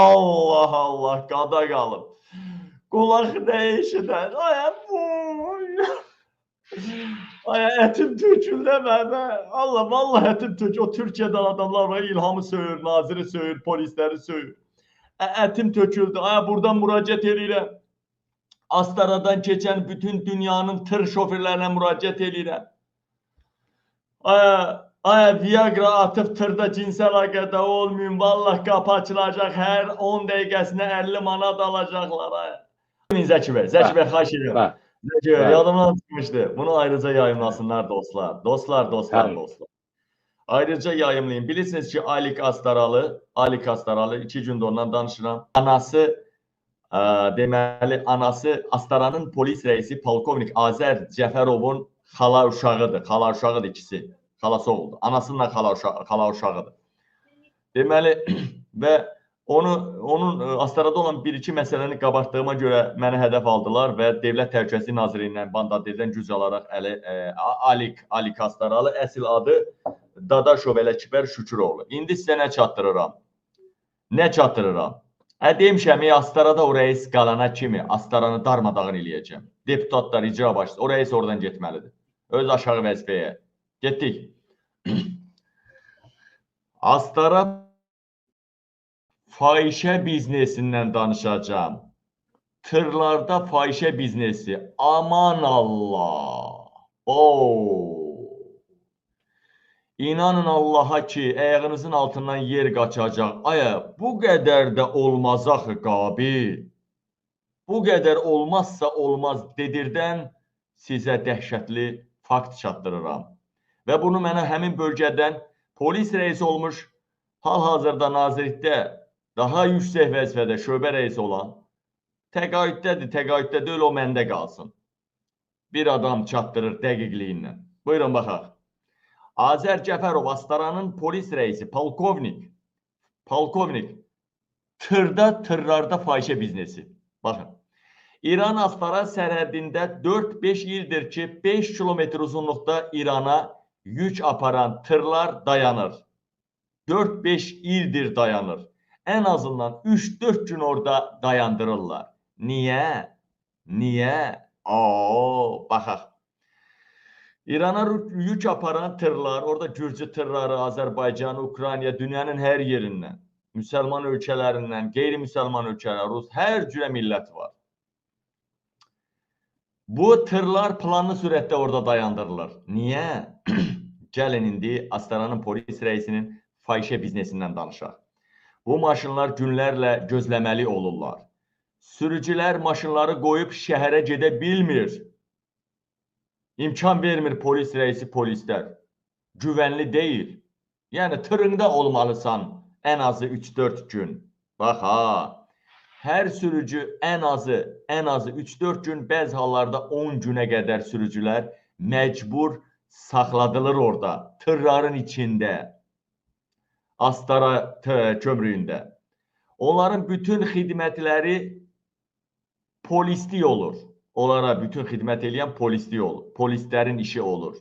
Allah Allah qada qalıb. Qulaq nə eşidən? Ay. Ay ətim töküldü mənə. Allah vallahi ətim tök. O Türkiyədən adamlar var, İlhamı söyür, naziri söyür, polisləri söyür. Ə, ətim töküldü. Ay buradan müraciət edirəm. Astaradan keçən bütün dünyanın tır şoförlərinə müraciət edirəm. Ay, ay Viagra atıp tırda cinsel əlaqədə olmayın. Vallahi qapı açılacaq. Hər 10 dəqiqəsinə 50 manat alacaqlar. Ay. Zəki bəy, Zəki bəy xahiş edirəm. Zəki bəy, yadımdan çıxmışdı. Bunu ayrıca yayımlasınlar dostlar. Dostlar, dostlar, Bəli. dostlar. Ayrıca yayımlayın. Bilirsiniz ki, Alik Astaralı, Alik Astaralı 2 gündür ondan danışıram. Anası ə, deməli anası Astaranın polis rəisi polkovnik Azər Cəfərovun xala uşağıdır. Xala uşağıdır ikisi. Xalası oldu. Anasının da xala uşağı, xala uşağıdır. Deməli və onu onun ə, Astarada olan bir-iki məsələni qabartdığıma görə məni hədəf aldılar və Dövlət Təhlükəsizlik Nazirliyindən bandadirdən güc alaraq Əli ə, Alik Alik Astaralı əsl adı Dadaşov Ələkbər Şüküroğlu. İndi sizə nə çatdırıram? Nə çatdırıram? Demişəm, ey Astarada o rəis qalana kimi Astaranı darmadağın eləyəcəm. Deputatlar, icra başçısı, o rəis oradan getməlidir. Öz aşağı vəzifəyə. Getdik. Astara fahişə biznesindən danışacağam. Tırlarda fahişə biznesi. Aman Allah. Oo. İnanın Allaha ki, ayağınızın altından yer qaçacaq. Aya, bu qədər də olmaz axı qabil. Bu qədər olmazsa olmaz dedirdən sizə dəhşətli fakt çatdırıram. Və bunu mənə həmin bölgədən polis rəisi olmuş, hal-hazırda nazirlikdə daha yüksək vəzifədə şöbə rəisi olan təqaüddədir, təqaüddə deyil, o məndə qalsın. Bir adam çatdırır dəqiqliyinlə. Buyurun baxaq. Azər Cəfərov Astaranın polis rəisi, polkovnik. Polkovnik. Tırda, tırlarda fahişə biznesi. Baxın. İran Astara sərhədində 4-5 ildir ki, 5 kilometr uzunluqda İrana yük aparan tırlar dayanır. 4-5 ildir dayanır. Ən azından 3-4 gün orada dayandırırlar. Niyə? Niyə? Oo, baxaq. İrana yük aparan tırlar, orada Gürcü tırları, Azərbaycan, Ukrayna, dünyanın hər yerindən, müsəlman ölkələrindən, qeyri-müsəlman ölkələr, Rus, hər cürə millət var. Bu tırlar planlı sürətdə orada dayandırılır. Niyə? Gəlin indi Astaranın polis rəisinin fahişə biznesindən danışaq. Bu maşınlar günlərlə gözləməli olurlar. Sürücülər maşınları qoyub şəhərə gedə bilmir. İmkan vermir polis rəisi polislər. Güvənli deyil. Yəni tırında olmalısan ən azı 3-4 gün. Bax ha. Hər sürücü ən azı, ən azı 3-4 gün, bəzi hallarda 10 günə qədər sürücülər məcbur saxladılır orada, tırların içində, Astara kömrüyündə. Onların bütün xidmətləri polislik olur. Onlara bütün xidmət edən polislik olur. Polislərin işi olur.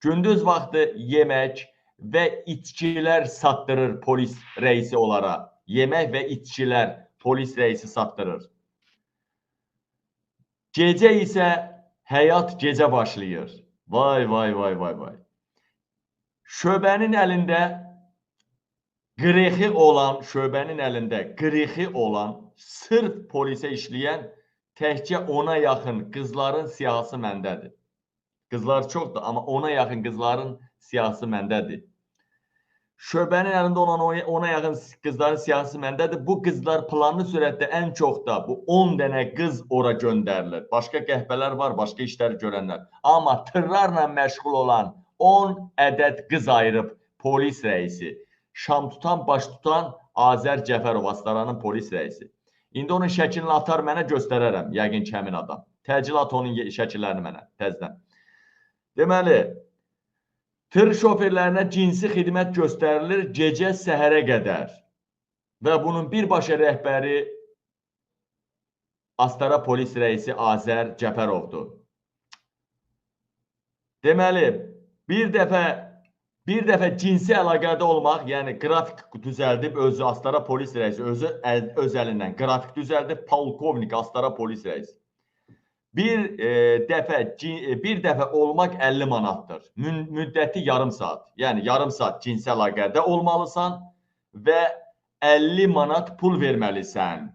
Gündüz vaxtı yemək və içkilər satdırır polis rəisi onlara. Yemək və içkilər polis rəisi satdırır. Gecə isə həyat gecə başlayır. Vay vay vay vay vay. Şöbənin əlində qırıxı olan, şöbənin əlində qırıxı olan, sırf polisə işləyən təkcə ona yaxın qızların siyahısı məndədir. Qızlar çoxdur, amma ona yaxın qızların siyahısı məndədir. Şöbənin əlində olan ona yaxın qızların siyahısı məndədir. Bu qızlar planlı sürətdə ən çox da bu 10 dənə qız ora göndərilir. Başqa qəhbələr var, başqa işlər görənlər. Amma tırlarla məşğul olan 10 ədəd qız ayırıb polis rəisi, şam tutan, baş tutan Azər Cəfərov Astaranın polis rəisi. İndi onun şəklini atar mənə göstərərəm, yəqin ki həmin adam. Təcil at onun şəkillərini mənə təzədən. Deməli, tır şoferlərinə cinsi xidmət göstərilir gecə səhərə qədər. Və bunun birbaşa rəhbəri Astara polis rəisi Azər Cəfərovdur. Deməli, bir dəfə Bir dəfə cinsi əlaqədə olmaq, yəni qrafik düzəldib özü Astara polis rəisi özü öz əlindən qrafik düzəldib polkovnik Astara polis rəisi. Bir e, dəfə e, bir dəfə olmaq 50 manatdır. Müddəti yarım saat. Yəni yarım saat cinsi əlaqədə olmalısan və 50 manat pul verməlisən.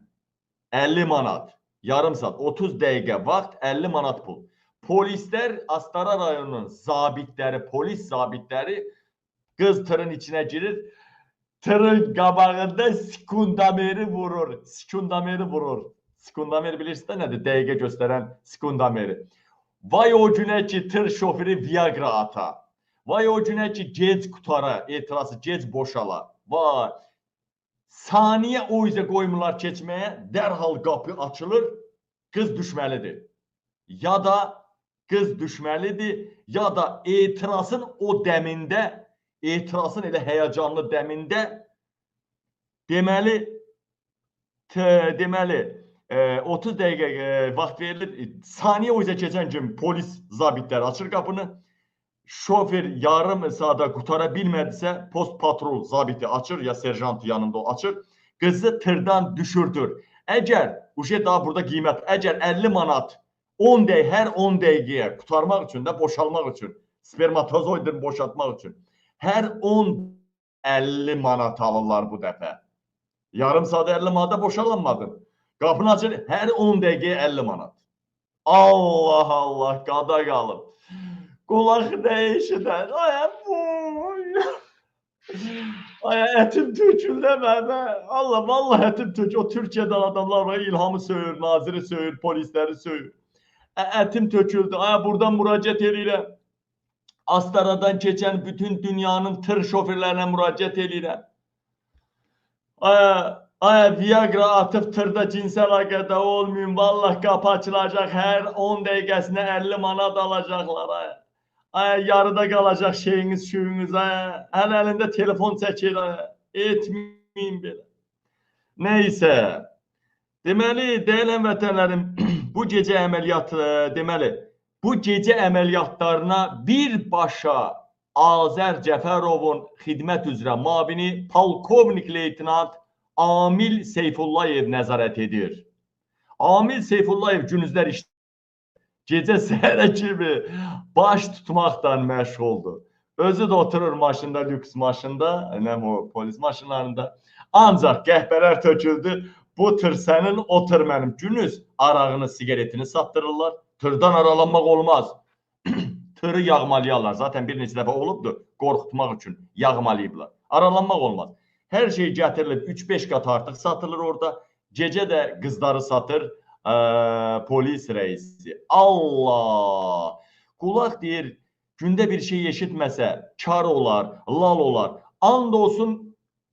50 manat. Yarım saat, 30 dəqiqə vaxt, 50 manat pul. Polislər Astara rayonunun zabitləri, polis zabitləri qız tırın içinə girir. Tırın qabağında sekundameri vurur. Sekundameri vurur. Sekundameri bilirsiniz nədir? Dəqiqə göstərən sekundameri. Vay o günə ki tır şoförü Viagra ata. Vay o günə ki gec qutara, etirazı gec boşala. Vay. Saniyə o üzə qoymurlar keçməyə, dərhal qapı açılır, qız düşməlidir. Ya da qız düşməlidir, ya da etirazın o dəmində, etirazın elə həyəcanlı dəmində deməli t- deməli e, 30 dəqiqə e, vaxt verilir. E, Saniyə üzə keçən kimi polis zabitləri açır qapını. Şofer yarım saata qutara bilmədisə, post patrol zabiti açır ya serjant yanında açır. Qızı tırdan düşürdür. Əgər uşaq daha burada qiymət, əgər 50 manat 10 dəqiqə hər 10 dəqiqəyə qutarmaq üçün də boşalmaq üçün, spermatozoidini boşaltmaq üçün hər 10 50 manat alırlar bu dəfə. Yarım saat 50 manata boşalanmadın. Qapını açır, hər 10 dəqiqəyə 50 manat. Allah Allah, qada qalıb. Qulaq dəyişidən. Ay. Ay ətim töküldü mənə. Allah vallahi ətim tök. O Türkiyədən adamlar var, İlhamı söyür, naziri söyür, polisləri söyür. Ə, ətim töküldü. Ay buradan müraciət edirəm. Astara'dan keçən bütün dünyanın tır şoförlərinə müraciət edirəm. Ay, ay Viagra atıp tırda cinsel əlaqədə olmayın. Vallahi qapı açılacaq. Hər 10 dəqiqəsinə 50 manat alacaqlar. Ay. Ay yarıda qalacaq şeyiniz, şüyünüz. Ay. Hələ əlində telefon çəkir. Ay. Etməyin belə. Nəysə. Deməli, dəyərli həmvətənlərim, bu gecə əməliyyatı, deməli, bu gecə əməliyyatlarına birbaşa Azər Cəfərovun xidmət üzrə mavini polkovnik leytenant Amil Seyfullayev nəzarət edir. Amil Seyfullayev gündüzlər iş gecə səhərə kimi baş tutmaqla məşğuldur. Özü də oturur maşında, lüks maşında, nə o polis maşınlarında. Ancaq qəhbələr töküldü. Bu tır sənin, o tır mənim. Günüz arağını, sigaretini satdırırlar. Tırdan aralanmaq olmaz. Tırı yağmalayarlar. Zaten bir neçə dəfə olubdur. Qorxutmaq üçün yağmalayıblar. Aralanmaq olmaz. Hər şey gətirilib 3-5 qat artıq satılır orada. Gecə də qızları satır ə, polis rəisi. Allah! Qulaq deyir, gündə bir şey eşitməsə, kar olar, lal olar. And olsun,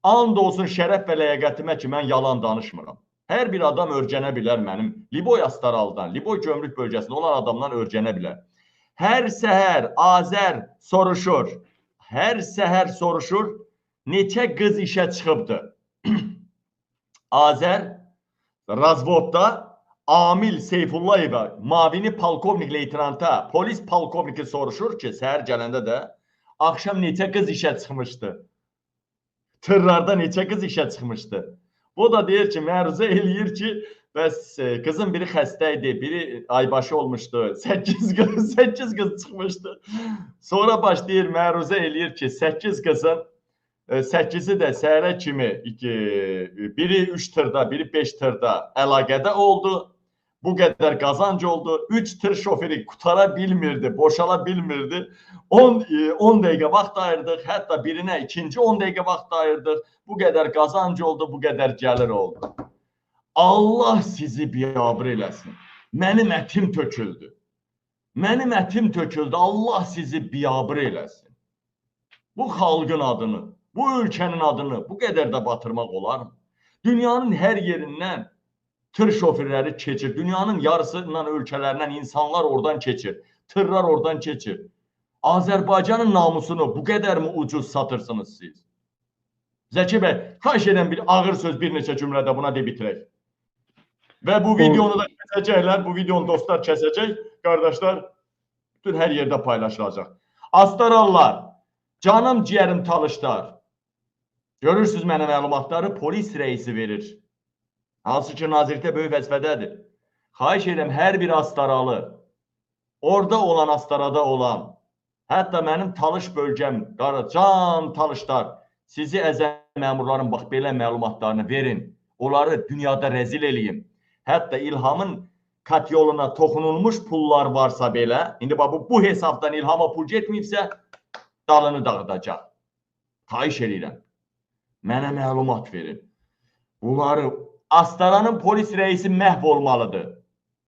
and olsun şərəf və ləyaqətimə ki, mən yalan danışmıram. Hər bir adam örgənə bilər mənim Liboy Astaraldan, Liboy gömrük bölgəsində olan adamdan örgənə bilər. Hər səhər Azər soruşur. Hər səhər soruşur, neçə qız işə çıxıbdı? Azər razvodda Amil Seyfullayeva mavini polkovnik leytenanta, polis polkovniki soruşur ki, səhər gələndə də axşam neçə qız işə çıxmışdı? Tırlarda neçə qız işə çıxmışdı? Bu da deyir ki, məruzə eləyir ki, bəs e, qızın biri xəstə idi, biri aybaşı olmuşdu. 8 qız, 8 qız çıxmışdı. Sonra başlayır məruzə eləyir ki, 8 qızın 8-i də səhərə kimi iki, biri 3 tırda, biri 5 tırda əlaqədə oldu. Bu qədər qazanc oldu. 3 tır şoförü qutara bilmirdi, boşala bilmirdi. 10 e, 10 dəqiqə vaxt ayırdıq, hətta birinə ikinci 10 dəqiqə vaxt ayırdıq. Bu qədər qazanc oldu, bu qədər gəlir oldu. Allah sizi biabır eləsin. Mənim ətim töküldü. Mənim ətim töküldü. Allah sizi biabır eləsin. Bu xalqın adını, bu ölkənin adını bu qədər də batırmaq olarmı? Dünyanın hər yerindən tır şoförləri keçir. Dünyanın yarısından ölkələrindən insanlar oradan keçir. Tırlar oradan keçir. Azərbaycanın namusunu bu qədərmi ucuz satırsınız siz? Zəki bəy, xahiş edən bir ağır söz bir neçə cümlədə buna de bitirək. Və bu videonu da kəsəcəklər, bu videonu dostlar kəsəcək. Qardaşlar, bütün hər yerdə paylaşılacaq. Astarallar, Canım ciyərim talışlar. Görürsüz mənə məlumatları polis reisi verir. Hansı ki nazirlikdə böyük vəzifədədir. Xahiş edirəm hər bir astaralı, orada olan astarada olan, hətta mənim talış bölgəm, Qaracan talışlar, sizi əzəm məmurların bax belə məlumatlarını verin. Onları dünyada rəzil eləyim. Hətta İlhamın kat yoluna toxunulmuş pullar varsa belə, indi bax bu, bu hesabdan İlhama pul getməyibsə, dalını dağıdacaq. Xahiş edirəm. Mənə məlumat verin. Bunları Astaranın polis reisi məhv olmalıdır.